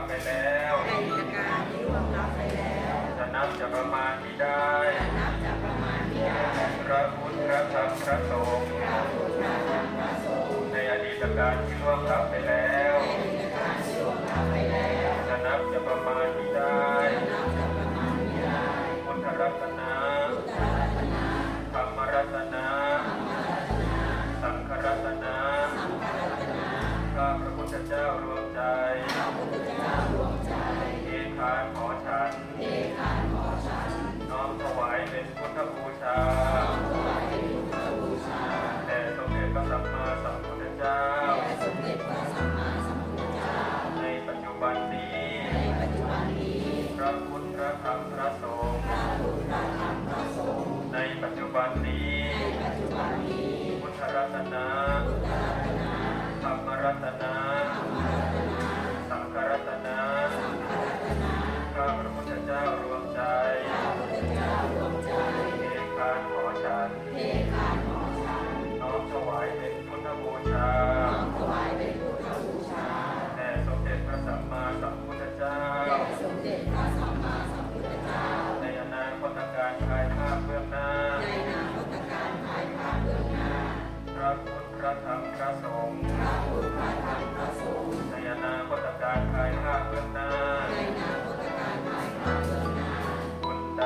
ับไปแล้วในกิจการที่ร่วงรับไปแล้วจะนับจะประมาณที่ได้จะนับจะประมาณที่ได้พระพุทธพระธรรมพระสงฆ์พระพุทธพระธรรมพระสงฆ์ในอดีตการที่ล่วงรับไปแล้วในอดีตการที่ล่วงรับไปแล้วจะนับจะประมาณที่ได้จนับจะประหนักธรรตนาธรตนะธรมรัตนะสังฆรัตนะสังฆรัตพระพุทธเจ้ารวมใจานขอฉัน น้อมถวายเป็นพุทธบูชา พระธรรมพระสงฆ์พระพุทธพระธรรมพระสงฆ์ในอนาคตการภายภาคเบื้หน้าในอนาคตการภายภาคเบื้องหน้าคนใด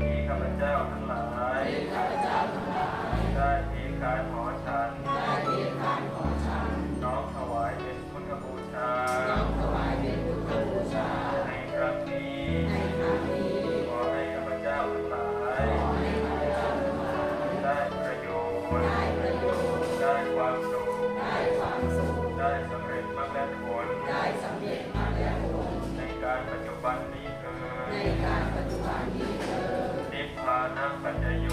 ที่ข้าพเจ้าทั้งหลายที่ข้าพเจ้าทั้งหลายได้ทิ้งกายของ บันนี้เธอในการปัจจุบันนี้เธอนิพพานปัจโย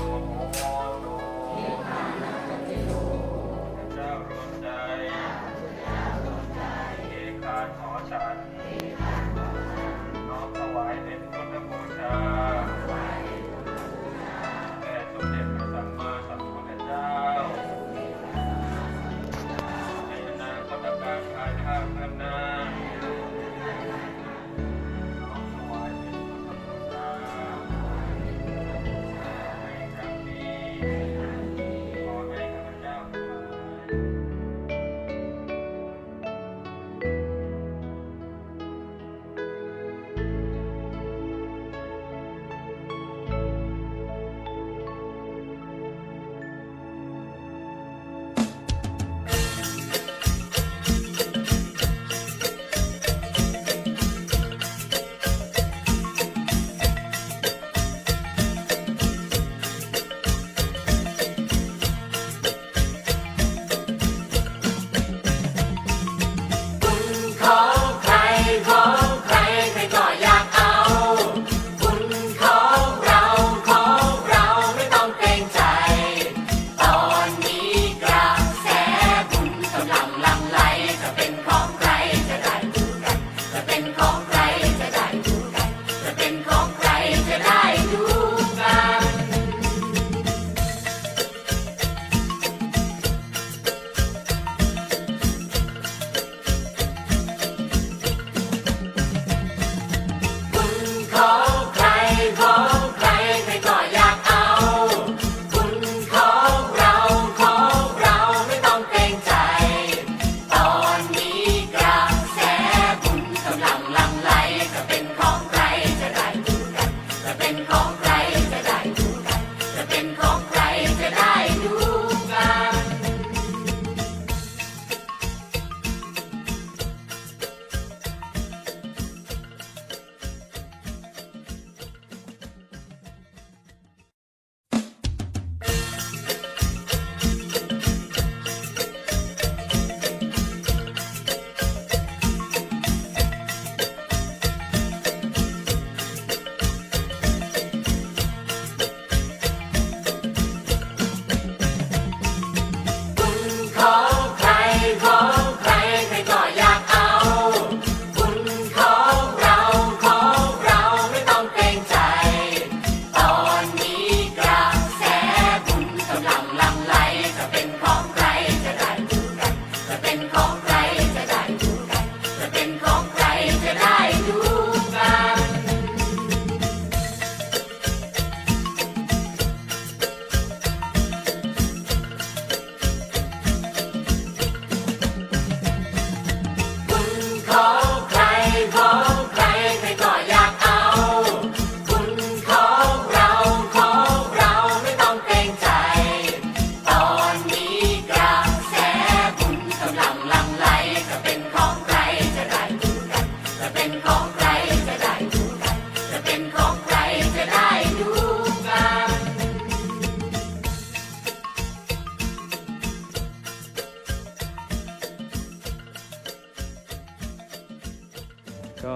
ก็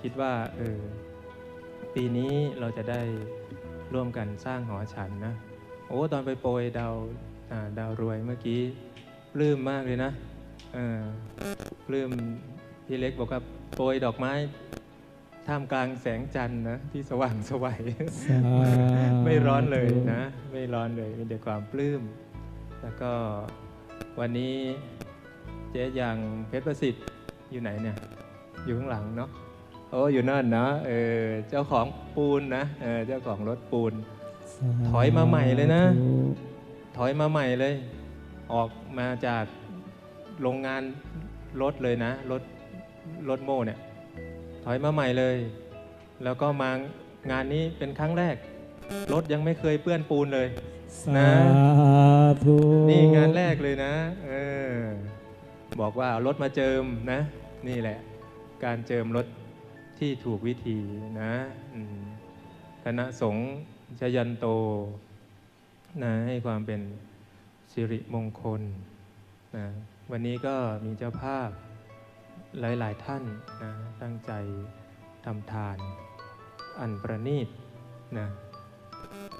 คิดว่าเออปีนี้เราจะได้ร่วมกันสร้างหอฉันนะโอ้ตอนไปโปรยดาวดาวรวยเมื่อกี้ปลื้มมากเลยนะเออปลื้มพี่เล็กบอกว่าโปรยดอกไม้ท่ามกลางแสงจันทร์นะที่สว่างสวัยไม่ร้อนเลยนะ ไม่ร้อนเลยมีแต่ความปลื้ม แล้วก็วันนี้เจ๊ยังเพชรประสิทธิ์อยู่ไหนเนี่ย อยู่ข้างหลังเนาะโอ้อยู่นั่นเนาะเออเจ้าของปูนนะเออเจ้าของรถปูนสาธุถอยมาใหม่เลยนะ ถอยมาใหม่เลย ออกมาจากโรงงานรถเลยนะ รถรถโม่เนี่ย ถอยมาใหม่เลย แล้วก็มางานนี้เป็นครั้งแรก รถยังไม่เคยเปื้อนปูนเลยสาธุนี่งานแรกเลยนะ เออ บอกว่าเอารถมาเจิมนะ นี่แหละ การเจิมรถที่ถูกวิธีนะคณะสงฆ์ชยันโตนะให้ความเป็นสิริมงคลนะวันนี้ก็มีเจ้าภาพหลาย ๆ ท่านนะตั้งใจทำทาน อันประณีตนะ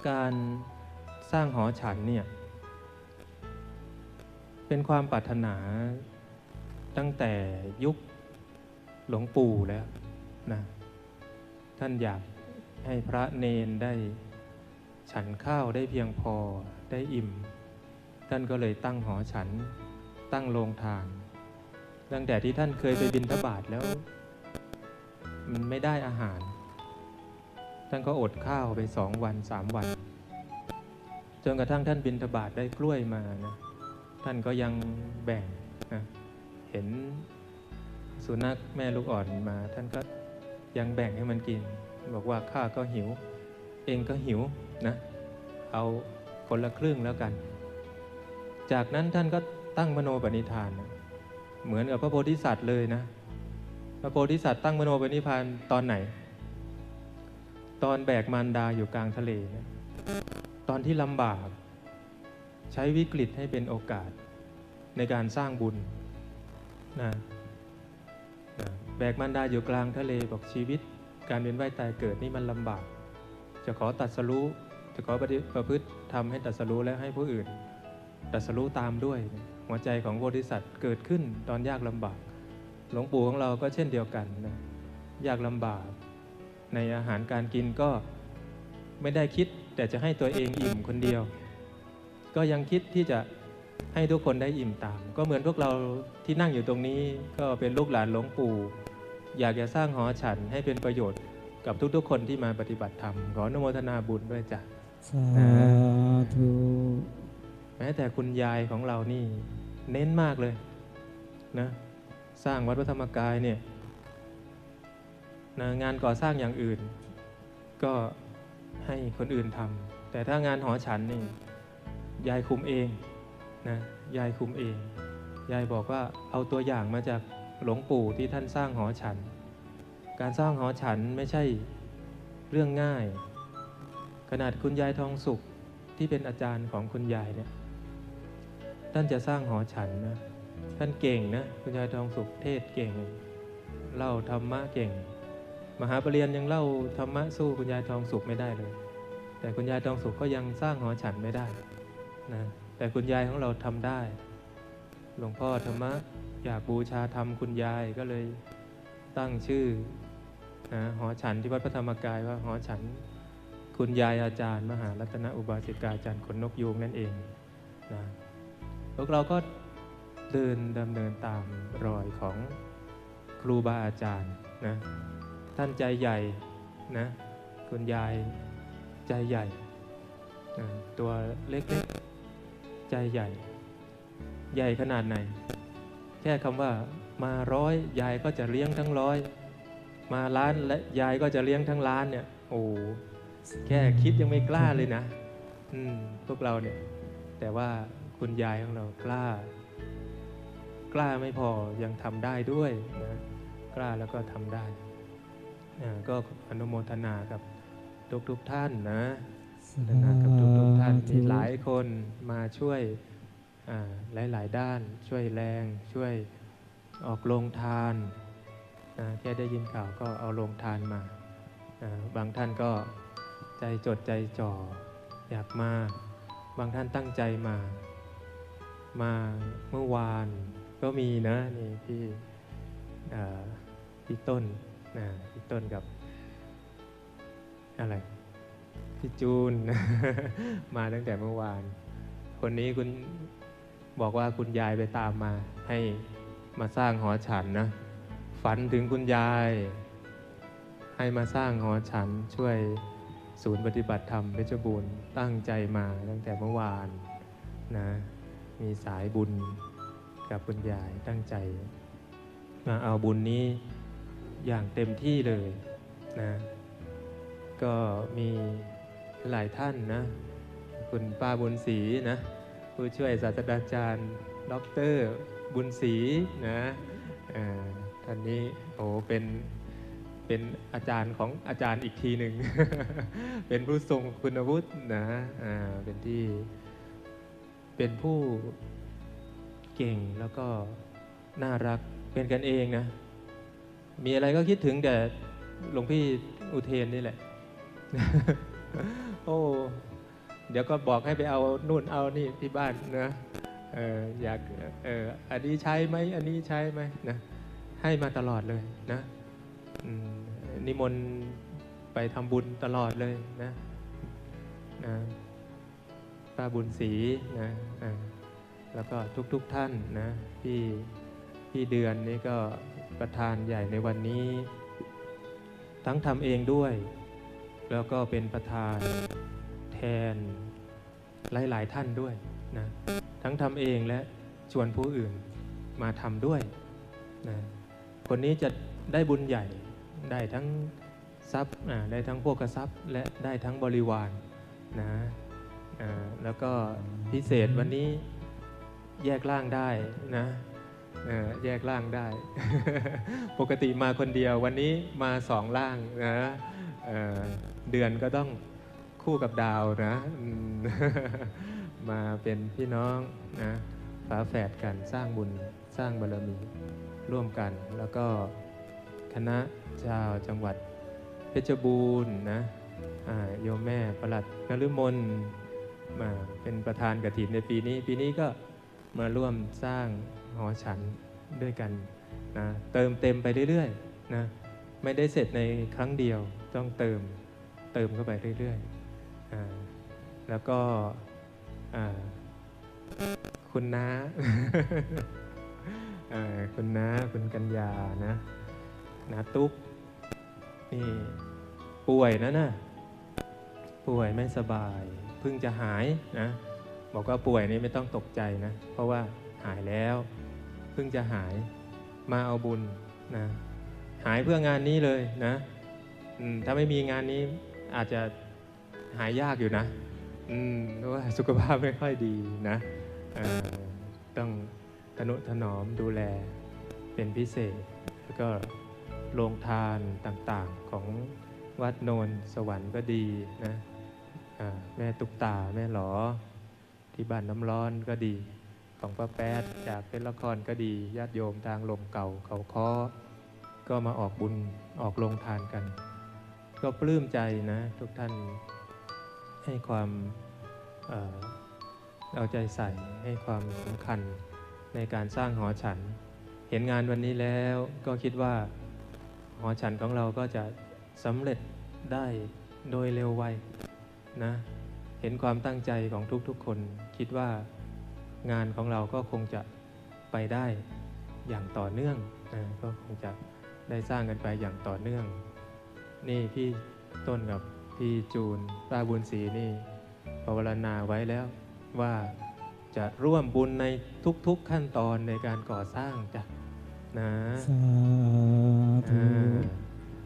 การสร้างหอฉันเนี่ยเป็นความปรารถนาตั้งแต่ยุค หลวงปู่แล้วนะท่านอยากให้พระเนนได้ฉันข้าวได้เพียงพอได้อิ่ม ท่านก็เลยตั้งหอฉันตั้งโรงทาน ตั้งแต่ที่ท่านเคยไปบินทบาทแล้ว มันไม่ได้อาหาร ท่านก็อดข้าวไปสองวันสามวัน จนกระทั่งท่านบินทบาทได้กล้วยมานะท่านก็ยังแบ่งนะเห็น สุนัขแม่ลูกอ่อนมา ท่านก็ยังแบ่งให้มันกิน บอกว่าข้าก็หิว เองก็หิวนะ เอาคนละครึ่งแล้วกัน จากนั้นท่านก็ตั้งมโนปณิธาน เหมือนกับพระโพธิสัตว์เลยนะ พระโพธิสัตว์ตั้งมโนปณิธานตอนไหน ตอนแบกมารดาอยู่กลางทะเลนะตอนที่ลำบาก ใช้วิกฤตให้เป็นโอกาสในการสร้างบุญนะ บกมันดาอยู่กลางทะเลบอกชีวิต การเวียนว่ายตายเกิดนี่มันลำบาก จะขอตัดสรู้จะขอปฏิประพฤติทำให้ตัดสรู้และให้ผู้อื่น ตัดสรู้ตามด้วย หัวใจของโพธิสัตว์เกิดขึ้นตอนยากลำบาก หลวงปู่ของเราก็เช่นเดียวกันนะยากลำบาก ในอาหารการกินก็ไม่ได้คิดแต่จะให้ตัวเองอิ่มคนเดียว ก็ยังคิดที่จะให้ทุกคนได้อิ่มตาม ก็เหมือนพวกเราที่นั่งอยู่ตรงนี้ก็เป็นลูกหลานหลวงปู่ อยากจะสร้างหอฉันให้เป็นประโยชน์กับทุกๆ คนที่มาปฏิบัติธรรม ขออนุโมทนาบุญด้วยจ้ะสาธุแม้แต่คุณยายของเรานี่เน้นมากเลยนะสร้างวัดพระธรรมกายเนี่ยนะงานก่อสร้างอย่างอื่น ก็ให้คนอื่นทำแต่ถ้างานหอฉันนี่ยายคุมเองนะยายคุมเอง ยายบอกว่าเอาตัวอย่างมาจาก หลวงปู่ที่ท่านสร้างหอฉัน การสร้างหอฉันไม่ใช่เรื่องง่าย ขนาดคุณยายทองสุขที่เป็นอาจารย์ของคุณยายเนี่ยท่านจะสร้างหอฉันนะท่านเก่งนะคุณยายทองสุขเทศเก่ง เล่าธรรมะเก่ง มหาปรริญญายังเล่าธรรมะสู้คุณยายทองสุขไม่ได้เลย แต่คุณยายทองสุขก็ยังสร้างหอฉันไม่ได้นะแต่คุณยายของเราทำได้ หลวงพ่อธรรมะ อยากบูชาธรรมคุณยายก็เลยตั้งชื่อนะหอฉันที่วัดพระธรรมกายว่าหอฉันคุณยายอาจารย์ มหารัตนอุบาสิกาอาจารย์ขนนกยูงนั่นเองนะพวกเราก็เดินดำเนินตามรอยของครูบาอาจารย์นะท่านใจใหญ่นะคุณยายใจใหญ่นะตัวเล็กๆใจใหญ่ ใหญ่ขนาดไหน แค่คำว่ามาร้อยยายก็จะเลี้ยงทั้งร้อย มาล้านและยายก็จะเลี้ยงทั้งล้านเนี่ย โอ้โหแค่คิดยังไม่กล้าเลยนะ อืมพวกเราเนี่ย แต่ว่าคุณยายของเรากล้า กล้าไม่พอยังทำได้ด้วยนะกล้าแล้วก็ทำได้อ่าก็อนุโมทนากับทุกๆทท่านนะสาพัฒนากับทุกๆท่านธุที่หลายคนมาช่วยอ่า หลาย ๆ ด้าน ช่วยแรง ช่วยออกโรงทานนะแค่ได้ยินข่าวก็เอาโรงทานมา บางท่านก็ใจจดใจจ่อ อยากมา บางท่านตั้งใจมา มาเมื่อวานก็มีนะนี่พี่พี่ต้นนะพี่ต้นกับอะไรพี่จูน มาตั้งแต่เมื่อวาน คนนี้คุณ บอกว่าคุณยายไปตามมา ให้มาสร้างหอฉันนะ ฝันถึงคุณยาย ให้มาสร้างหอฉันช่วยศูนย์ปฏิบัติธรรมเพชรบูรณ์ตั้งใจมาตั้งแต่เมื่อวานนะมีสายบุญกับคุณยายตั้งใจ มาเอาบุญนี้อย่างเต็มที่เลยนะก็มีหลายท่านนะ คุณป้าบุญศรีนะ ผู้ช่วยศาสตราจารย์ ดร บุญศรีนะท่านนี้โอ้เป็นเป็นอาจารย์ของอาจารย์อีกทีหนึ่ง เป็นผู้ทรงคุณวุฒินะเป็นที่เป็นผู้เก่งแล้วก็น่ารักเป็นกันเองนะ มีอะไรก็คิดถึงแต่หลวงพี่อุเทนนี่แหละ โอ้ เดี๋ยวก็บอกให้ไปเอานู่นเอานี่ที่บ้านนะเอออยากเอออันนี้ใช้ไหมอันนี้ใช้ไหมนะให้มาตลอดเลยนะนิมนต์ไปทำบุญตลอดเลยนะนะป้าบุญศรีนะอ่าแล้วก็ทุกๆทท่านนะพี่พี่เดือนนี่ก็ประธานใหญ่ในวันนี้ ทั้งทำเองด้วย แล้วก็เป็นประธาน นหลายๆท่านด้วยนะทั้งทำเองและชวนผู้อื่นมาทำด้วยนะคนนี้จะได้บุญใหญ่ได้ทั้งทรัพย์ได้ทั้งพวกทรัพย์ และได้ทั้งบริวารนะแล้วก็พิเศษวันนี้แยกร่างได้นะแยกร่างได้ ปกติมาคนเดียววันนี้มาสองร่างนะเเดือนก็ต้อง คู่กับดาวนะ มาเป็นพี่น้องนะฝาแฝดกันสร้างบุญสร้างบารมีร่วมกัน แล้วก็คณะเจ้าจังหวัดเพชรบูรณ์นะอ่าโยมแม่ประหลัดนฤมลมาเป็นประธานกฐินในปีนี้ ปีนี้ก็มาร่วมสร้างหอฉันด้วยกันนะเติมเต็มไปเรื่อยๆนะไม่ได้เสร็จในครั้งเดียวต้องเติมเติมเข้าไปเรื่อยๆ แล้วก็คุณน้าคุณน้าคุณกัญญานะนาตุ๊กนี่ป่วยนะน่ะป่วยไม่สบาย เพิ่งจะหายนะบอกว่าป่วยนี่ไม่ต้องตกใจนะ เพราะว่าหายแล้ว เพิ่งจะหายมาเอาบุญนะหายเพื่องานนี้เลยนะถ้าไม่มีงานนี้อาจจะ หายยากอยู่นะ อืมเพราะว่าสุขภาพไม่ค่อยดีนะเอ่อต้องทนุถนอมดูแลเป็นพิเศษ แล้วก็โรงทานต่างๆของวัดโนนสวรรค์ก็ดีนะอ่าแม่ตุกตาแม่หลอ ที่บ้านน้ำร้อนก็ดีของป้าแป๊ดจากเป็นละครก็ดีญาติโยมทางลมเก่าเขาค้อก็มาออกบุญออกลงทานกัน ก็ปลื้มใจนะทุกท่าน ให้ความเอาใจใส่ให้ความสำคัญในการสร้างหอฉัน เห็นงานวันนี้แล้วก็คิดว่าหอฉันของเราก็จะสำเร็จได้โดยเร็วไวนะเห็นความตั้งใจของทุกๆคน คิดว่างานของเราก็คงจะไปได้อย่างต่อเนื่องนะก็คงจะได้สร้างกันไปอย่างต่อเนื่อง นี่พี่ต้นกับ พี่จูนป้าบุญศรีนี่ภาวนาไว้แล้วว่าจะร่วมบุญในทุกๆขั้นตอนในการก่อสร้างจ้ะนะสาธุอ่า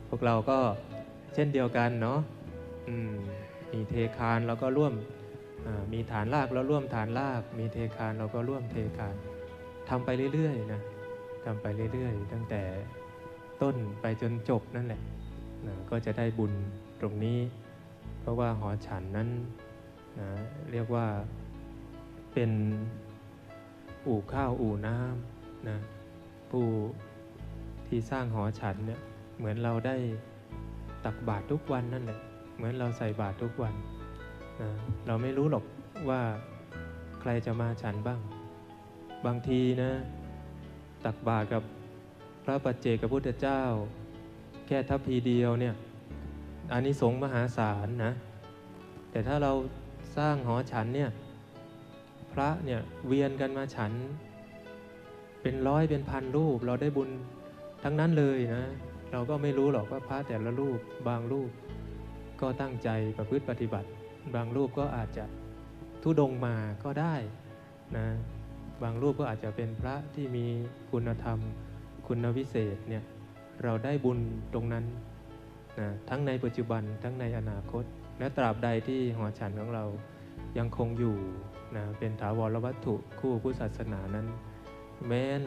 พวกเราก็เช่นเดียวกันเนาะอืมมีเทคานเราก็ร่วมอ่ามีฐานรากเราร่วมฐานราก มีเทคานเราก็ร่วมเทคานทำไปเรื่อยๆนะทำไปเรื่อยๆ ตั้งแต่ต้นไปจนจบนั่นแหละนะก็จะได้บุญตรงนี้เพ ราะว่าหอฉันนั้นนะเรียกว่าเป็นอู่ข้าวอู่น้ำนะผู้ที่สร้างหอฉันเนี่ยเหมือนเราได้ตักบาตรทุกวันนั่นแหละเหมือนเราใส่บาตรทุกวันนะเราไม่รู้หรอกว่าใครจะมาฉันบ้าง บางทีนะ ตักบาตรกับพระปัจเจกพุทธเจ้า แค่ทัพพีเดียวเนี่ย อานิสงส์มหาศาลนะ แต่ถ้าเราสร้างหอฉันเนี่ยพระเนี่ยเวียนกันมาฉัน เป็นร้อยเป็นพันรูป เราได้บุญทั้งนั้นเลยนะ เราก็ไม่รู้หรอกว่าพระแต่ละรูปบางรูป ก็ตั้งใจประพฤติปฏิบัติ บางรูปก็อาจจะทุดงมาก็ได้นะบางรูปก็อาจจะเป็นพระที่มีคุณธรรม คุณวิเศษเนี่ยเราได้บุญตรงนั้น นะทั้งในปัจจุบันทั้งในอนาคต และตราบใดที่หอฉันของเรายังคงอยู่นะเป็นถาวรวัตถุคู่พุทธศาสนานั้น แม้น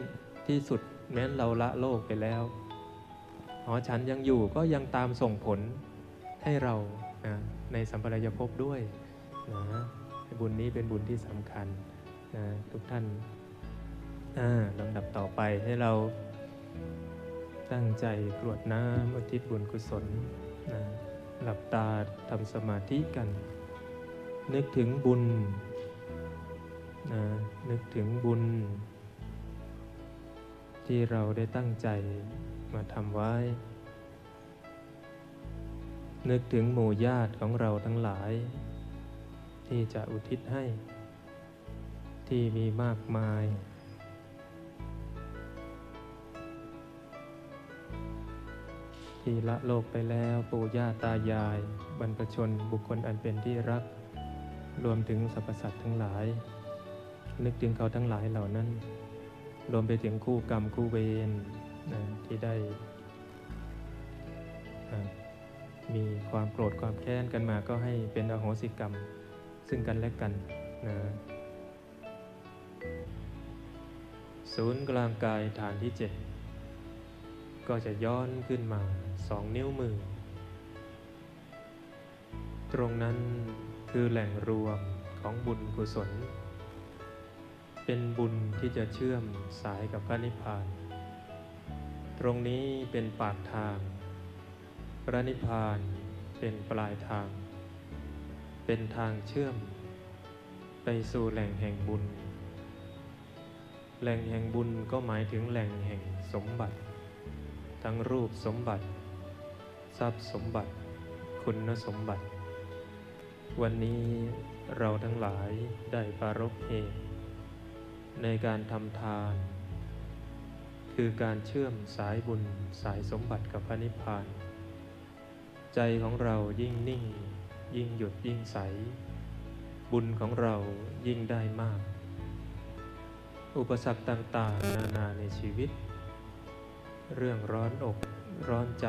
ที่สุดแม้นเราละโลกไปแล้วหอฉันยังอยู่ก็ยังตามส่งผลให้เรานะในสัมปรายภพด้วยนะบุญนี้เป็นบุญที่สำคัญนะทุกท่านลำดับต่อไปให้เรา ตั้งใจกรวดน้ำอุทิศบุญกุศลนะหลับตาทำสมาธิกัน นึกถึงบุญนะนึกถึงบุญ ที่เราได้ตั้งใจมาทำไว้ นึกถึงหมู่ญาติของเราทั้งหลาย ที่จะอุทิศให้ ที่มีมากมาย ที่ละโลกไปแล้วปู่ย่าตายาย บรรพชนบุคคลอันเป็นที่รัก รวมถึงสรรพสัตว์ทั้งหลาย นึกถึงเขาทั้งหลายเหล่านั้น รวมไปถึงคู่กรรมคู่เวรนะที่ได้ มีความโกรธความแค้นกันมาก็ให้เป็นอโหสิกรรม ซึ่งกันและกันนะศูนย์กลางกายฐานที่เจ็ด ก็จะย้อนขึ้นมาสองนิ้วมือ ตรงนั้นคือแหล่งรวมของบุญกุศล เป็นบุญที่จะเชื่อมสายกับพระนิพพาน ตรงนี้เป็นปากทาง พระนิพพานเป็นปลายทาง เป็นทางเชื่อม ไปสู่แหล่งแห่งบุญ แหล่งแห่งบุญก็หมายถึงแหล่งแห่งสมบัติ ทั้งรูปสมบัติ ทรัพย์สมบัติ คุณสมบัติ วันนี้เราทั้งหลายได้ปารภเหตุ ในการทำทาน คือการเชื่อมสายบุญสายสมบัติกับพระนิพพาน ใจของเรายิ่งนิ่ง ยิ่งหยุดยิ่งใส บุญของเรายิ่งได้มาก อุปสรรคต่างๆ นานาในชีวิต เรื่องร้อนอกร้อนใจ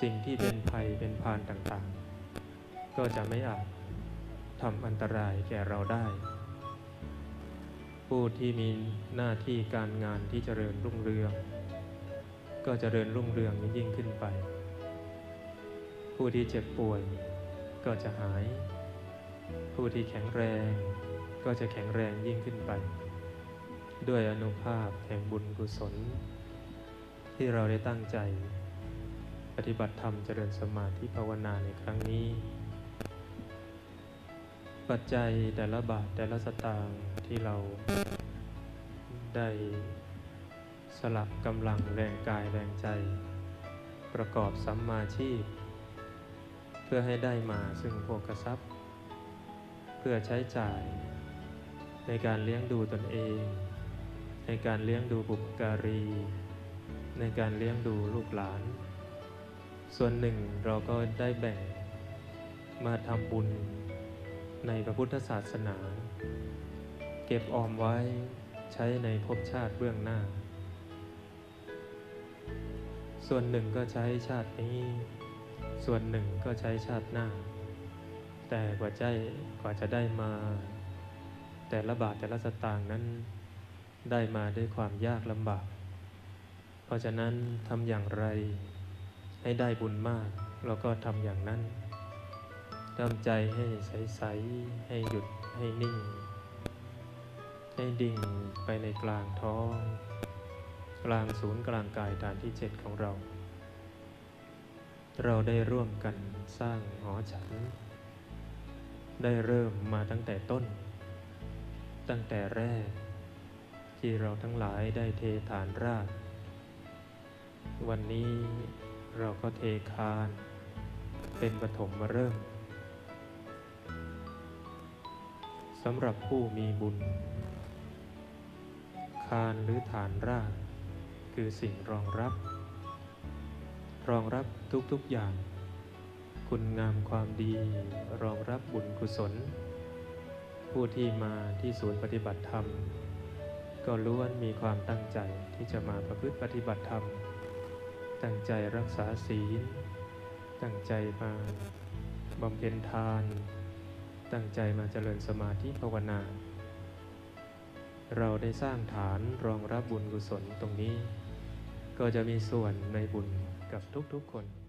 สิ่งที่เป็นภัยเป็นพานต่างๆ ก็จะไม่อาจทำอันตรายแก่เราได้ ผู้ที่มีหน้าที่การงานที่เจริญรุ่งเรือง ก็เจริญรุ่งเรืองยิ่งขึ้นไป ผู้ที่เจ็บป่วยก็จะหาย ผู้ที่แข็งแรงก็จะแข็งแรงยิ่งขึ้นไป ด้วยอนุภาพแห่งบุญกุศล ที่เราได้ตั้งใจ ปฏิบัติธรรมเจริญสมาธิภาวนาในครั้งนี้ ปัจจัยแต่ละบาทแต่ละสตางค์ที่เราได้สลับกำลังแรงกายแรงใจ ประกอบสัมมาชีพ เพื่อให้ได้มาซึ่งโภคทรัพย์ เพื่อใช้จ่ายในการเลี้ยงดูตนเอง ในการเลี้ยงดูบุพการี ในการเลี้ยงดูลูกหลาน ส่วนหนึ่งเราก็ได้แบ่งมาทำบุญในพระพุทธศาสนา เก็บออมไว้ใช้ในภพชาติเบื้องหน้า ส่วนหนึ่งก็ใช้ชาตินี้ ส่วนหนึ่งก็ใช้ชาติหน้า แต่กว่าใจกว่าจะได้มา แต่ละบาทแต่ละสตางค์นั้น ได้มาด้วยความยากลำบาก เพราะฉะนั้นทำอย่างไร ให้ได้บุญมากเราก็ทำอย่างนั้นทำใจให้ใส ๆ ให้หยุดให้นิ่ง ให้ดิ่งไปในกลางท้อง กลางศูนย์กลางกายฐานที่เจ็ดของเรา เราได้ร่วมกันสร้างหอฉัน ได้เริ่มมาตั้งแต่ต้น ตั้งแต่แรก ที่เราทั้งหลายได้เทฐานราก วันนี้เราก็เทคาน เป็นปฐมมาเริ่มสำหรับผู้มีบุญ คานหรือฐานราก คือสิ่งรองรับ รองรับทุกๆอย่าง คุณงามความดีรองรับบุญกุศล ผู้ที่มาที่ศูนย์ปฏิบัติธรรม ก็ล้วนมีความตั้งใจที่จะมาประพฤติปฏิบัติธรรม ตั้งใจรักษาศีล ตั้งใจมาบำเพ็ญทาน ตั้งใจมาเจริญสมาธิภาวนา เราได้สร้างฐานรองรับบุญกุศลตรงนี้ ก็จะมีส่วนในบุญกับทุกๆคน